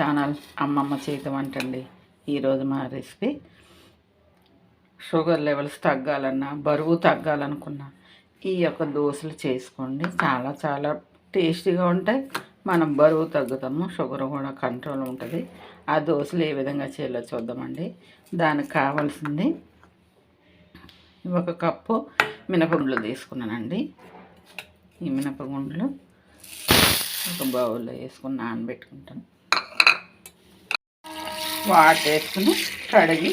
Channel అమ్మమ్మ చేతి వంట అండి ఈరోజు మా రెసిపీ. షుగర్ లెవెల్స్ తగ్గాలన్నా బరువు తగ్గాలనుకున్నా ఈ యొక్క దోశలు చేసుకోండి. చాలా చాలా టేస్టీగా ఉంటాయి. మనం బరువు తగ్గుతాము షుగర్ కూడా కంట్రోల్ ఉంటుంది. ఆ దోశలు ఏ విధంగా చేయాలో చూద్దామండి. దానికి కావాల్సింది ఒక కప్పు మినపగుండ్లు తీసుకున్నానండి. ఈ మినపగుండ్లు ఒక బౌల్లో వేసుకుని నానబెట్టుకుంటాను. వాటర్ వేసుకుని కడిగి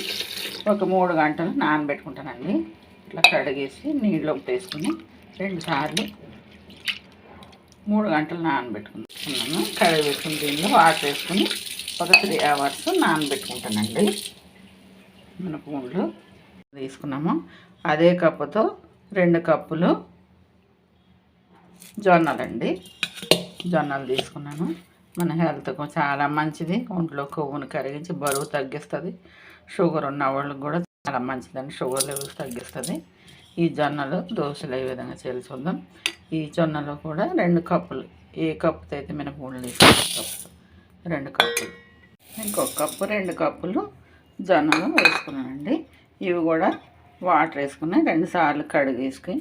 ఒక మూడు గంటలు నానబెట్టుకుంటానండి. ఇట్లా కడిగేసి నీళ్ళు వేసుకుని రెండుసార్లు మూడు గంటలు నానబెట్టుకున్నాను కడిగి పెట్టుకుని దీనిలో వాటర్ వేసుకుని ఒక త్రీ అవర్స్ నానబెట్టుకుంటానండి. మినపగుండ్లు తీసుకున్నాము. అదే కప్పుతో రెండు కప్పులు జొన్నలండి. జొన్నలు తీసుకున్నాను. మన హెల్త్కు చాలా మంచిది. ఒంట్లో కొవ్వును కరిగించి బరువు తగ్గిస్తుంది. షుగర్ ఉన్న వాళ్ళకి కూడా చాలా మంచిదండి షుగర్ లెవెల్స్ తగ్గిస్తుంది. ఈ జొన్నలు దోశలు ఏ విధంగా చేసుకుందాం ఈ జొన్నలు కూడా రెండు కప్పులు. ఏ కప్పుతో అయితే మినపగుండ్లు తీసుకున్నాం రెండు కప్పులు. ఇంకొక కప్పు రెండు కప్పులు జొన్నలు వేసుకున్నానండి. ఇవి కూడా వాటర్ వేసుకుని రెండు సార్లు కడిగేసుకుని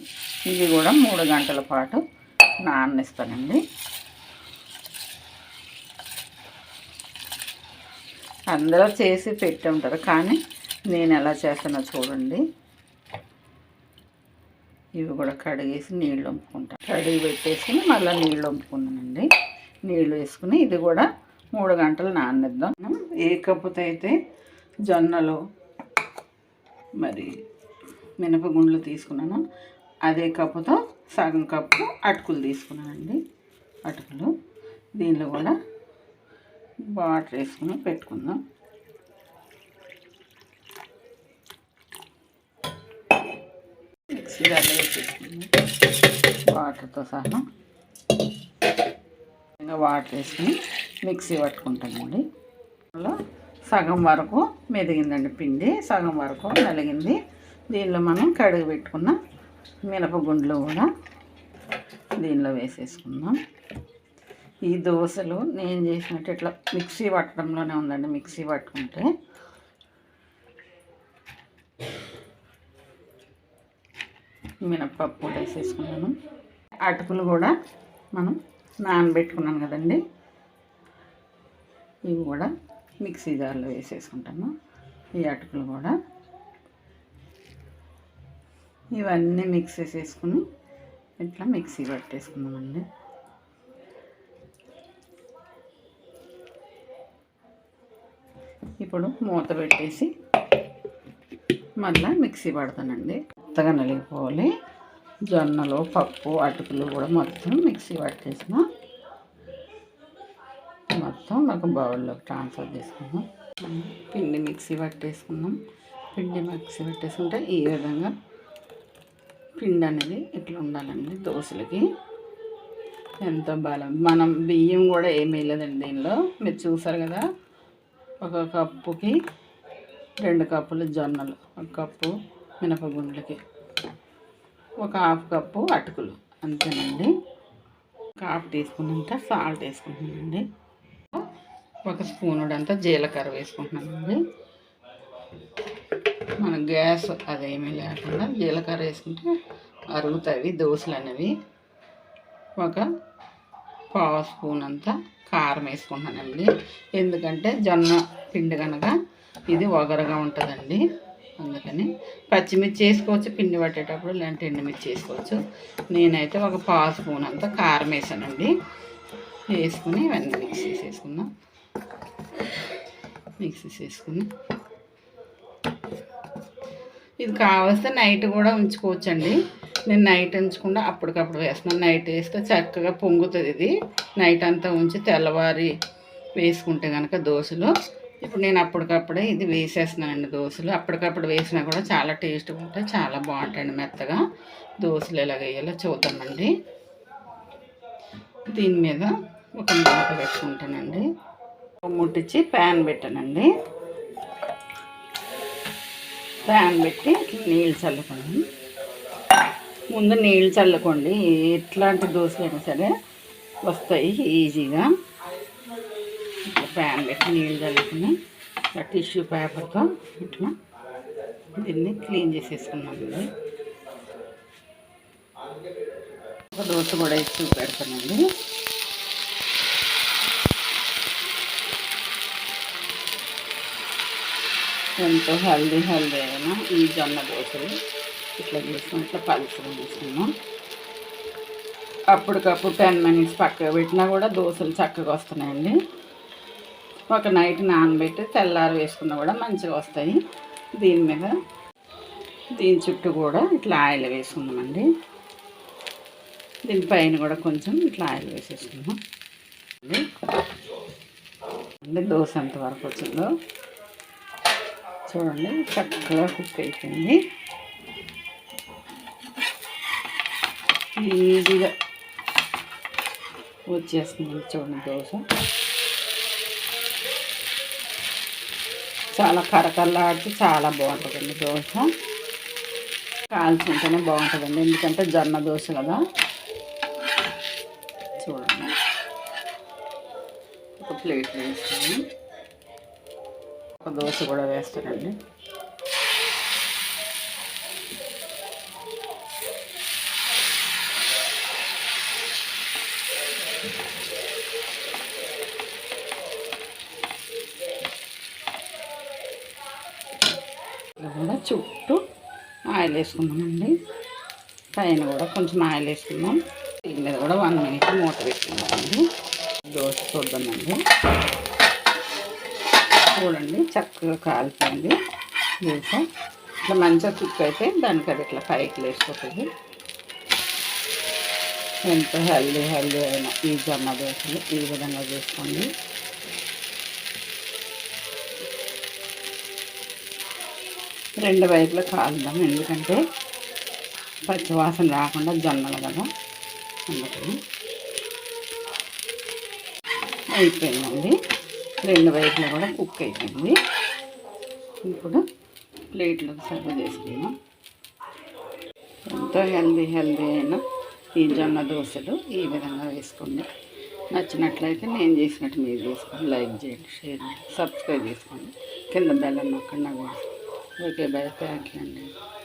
ఇవి కూడా మూడు గంటల పాటు నాననిస్తానండి. అందరూ చేసి పెట్టి ఉంటారు కానీ నేను ఎలా చేస్తానో చూడండి. ఇవి కూడా కడిగేసి నీళ్ళు వంపుకుంటాను కడిగి పెట్టేసుకుని మళ్ళీ నీళ్ళు వంపుకున్నానండి. నీళ్ళు వేసుకుని ఇది కూడా మూడు గంటలు నాననిద్దాం. ఏ కప్పుతో అయితే జొన్నలు మరి మినపగుండ్లు తీసుకున్నాను అదే కప్పుతో సగం కప్పు అటుకులు తీసుకున్నానండి. అటుకులు. దీనిలో కూడా వాటర్ వేసుకుని పెట్టుకుందాం. మిక్సీ దాంట్లో వేసేసుకుందాం వాటర్తో సహా ఇంకా వాటర్ వేసుకుని మిక్సీ పట్టుకుంటామండి అందులో సగం వరకు మెదిగిందండి పిండి సగం వరకు నలిగింది. దీనిలో మనం కడుగు పెట్టుకున్న మినపగుండ్లు కూడా దీనిలో వేసేసుకుందాం. ఈ దోశలు నేను చేసినట్టు ఇట్లా మిక్సీ పట్టడంలోనే ఉందండి మిక్సీ పట్టుకుంటే. మినప్పప్పు కూడా వేసేసుకున్నాను. అటుకులు కూడా మనం నానబెట్టుకున్నాను కదండి. ఇవి కూడా మిక్సీ జార్లో వేసేసుకుంటాను ఈ అటుకులు కూడా. ఇవన్నీ మిక్స్ చేసేసుకుని ఇట్లా మిక్సీ పట్టేసుకున్నామండి ఇప్పుడు మూత పెట్టేసి మళ్ళీ మిక్సీ పడతానండి. కొత్తగా నలిగిపోవాలి. జొన్నలు పప్పు అటుకులు కూడా మొత్తం మిక్సీ పట్టేసిన మొత్తం ఒక బౌల్లోకి ట్రాన్స్ఫర్ చేసుకుందాం. పిండి మిక్సీ పట్టేసుకుందాం. పిండి మిక్సీ పట్టేసుకుంటే ఈ విధంగా పిండి అనేది ఇట్లా ఉండాలండి దోశలకి. ఎంతో బలం. మనం బియ్యం కూడా ఏమీ లేదండి దీనిలో. మీరు చూసారు కదా ఒక కప్పుకి రెండు కప్పులు జొన్నలు ఒక కప్పు మినపగుండ్లకి ఒక హాఫ్ కప్పు అటుకులు అంతేనండి. ఒక హాఫ్ తీసుకున్నంత సాల్ట్ వేసుకుంటున్నానండి. ఒక స్పూన్ అంతా జీలకర్ర వేసుకుంటున్నానండి. మన గ్యాస్ అదేమీ లేకుండా జీలకర్ర వేసుకుంటే అరుగుతాయి దోశలు అనేవి ఒక పావు స్పూన్ అంతా కారం వేసుకుంటున్నానండి ఎందుకంటే జొన్న పిండి కనుక ఇది ఒగరగా ఉంటుందండి. అందుకని పచ్చిమిర్చి వేసుకోవచ్చు పిండి పట్టేటప్పుడు లేదంటే ఎండుమిర్చి వేసుకోవచ్చు. నేనైతే ఒక పావు స్పూన్ అంతా కారం వేసానండి. వేసుకుని ఇవన్నీ మిక్స్ చేసేసుకుందాం మిక్సీ చేసుకుని ఇది కావలిస్తే నైట్ కూడా ఉంచుకోవచ్చండి. నేను నైట్ ఉంచకుండా అప్పటికప్పుడు వేస్తున్నాను. నైట్ వేస్తే చక్కగా పొంగుతుంది ఇది. నైట్ అంతా ఉంచి తెల్లవారి వేసుకుంటే కనుక దోశలు. ఇప్పుడు నేను అప్పటికప్పుడే ఇది వేసేస్తున్నానండి దోశలు. అప్పటికప్పుడు వేసినా కూడా చాలా టేస్ట్గా ఉంటాయి చాలా బాగుంటాయండి మెత్తగా. దోశలు ఎలా వేయాలో చూద్దామండి. దీని మీద ఒక మూట పెట్టుకుంటానండి. ముట్టించి ప్యాన్ పెట్టానండి. ప్యాన్ పెట్టి నీళ్ళు చల్లుకున్నాను. ముందు నీళ్ళు చల్లకోండి. ఎట్లాంటి దోశలైనా సరే వస్తాయి ఈజీగా. ఇట్లా ప్యాన్ పెట్టి నీళ్ళు చల్లుకుని టిష్యూ పేపర్తో ఇట్లా దీన్ని క్లీన్ చేసేసుకున్నామండి ఒక దోశ కూడా ఇచ్చి పెడతానండి ఎంతో హెల్దీ హెల్దీ అయినా ఈ జొన్న దోశలు. ఇట్లా చేసుకుని ఇట్లా పలుసులు తీసుకున్నాం అప్పటికప్పుడు టెన్ మినిట్స్ పక్కకు పెట్టినా కూడా దోశలు చక్కగా వస్తున్నాయండి. ఒక నైట్ నానబెట్టి తెల్లారి వేసుకున్నా కూడా మంచిగా వస్తాయి. దీని మీద దీని చుట్టూ కూడా ఇట్లా ఆయిల్ వేసుకుందామండి. దీనిపైన కూడా కొంచెం ఇట్లా ఆయిల్ వేసేసుకుందాం. అంటే దోశ ఎంతవరకు వచ్చిందో. చూడండి చక్కగా కుక్ అయిపోయింది. ఈజీగా వచ్చేస్తుంది చూడండి దోశ. చాలా కరకరలాడితే చాలా బాగుంటుందండి దోశ. కాల్చుంటేనే బాగుంటుందండి ఎందుకంటే జొన్న దోశ కదా. చూడండి. ఒక ప్లేట్ వేస్తాను. ఒక దోశ కూడా వేస్తానండి. చుట్టూ ఆయిల్ వేసుకుందామండి. పైన కూడా కొంచెం ఆయిల్ వేసుకున్నాం దీని మీద కూడా వన్ మినిట్ మూత పెట్టుకుందామండి. దోశ చూద్దామండి. చూడండి చక్కగా కాలిపోయింది. దోశ. ఇట్లా మంచిగా కుక్ అయితే దానికి అది ఇట్లా పైకి లేచిపోతుంది ఎంతో హెల్దీ హెల్దీ అయిన ఈ జొన్న దోశలు ఈ విధంగా చేసుకోండి. రెండు వైపులా కాలుదాం ఎందుకంటే పచ్చివాసన రాకుండా జొన్నలు కదా. అందుకని అయిపోయిందండి. రెండు వైపులా కూడా కుక్ అయిపోయింది. ఇప్పుడు ప్లేట్లో సర్వ్ చేసుకుందాం. ఎంతో హెల్దీ హెల్దీ అయిన ఈ జొన్న దోశలు ఈ విధంగా వేసుకోండి. నచ్చినట్లయితే నేను చేసినట్టు మీరు చేసుకోండి. లైక్ చేయండి షేర్ చేయండి సబ్స్క్రైబ్ చేసుకోండి. కింద బెల్లం నొక్కండి నాకు ओके बाय हैं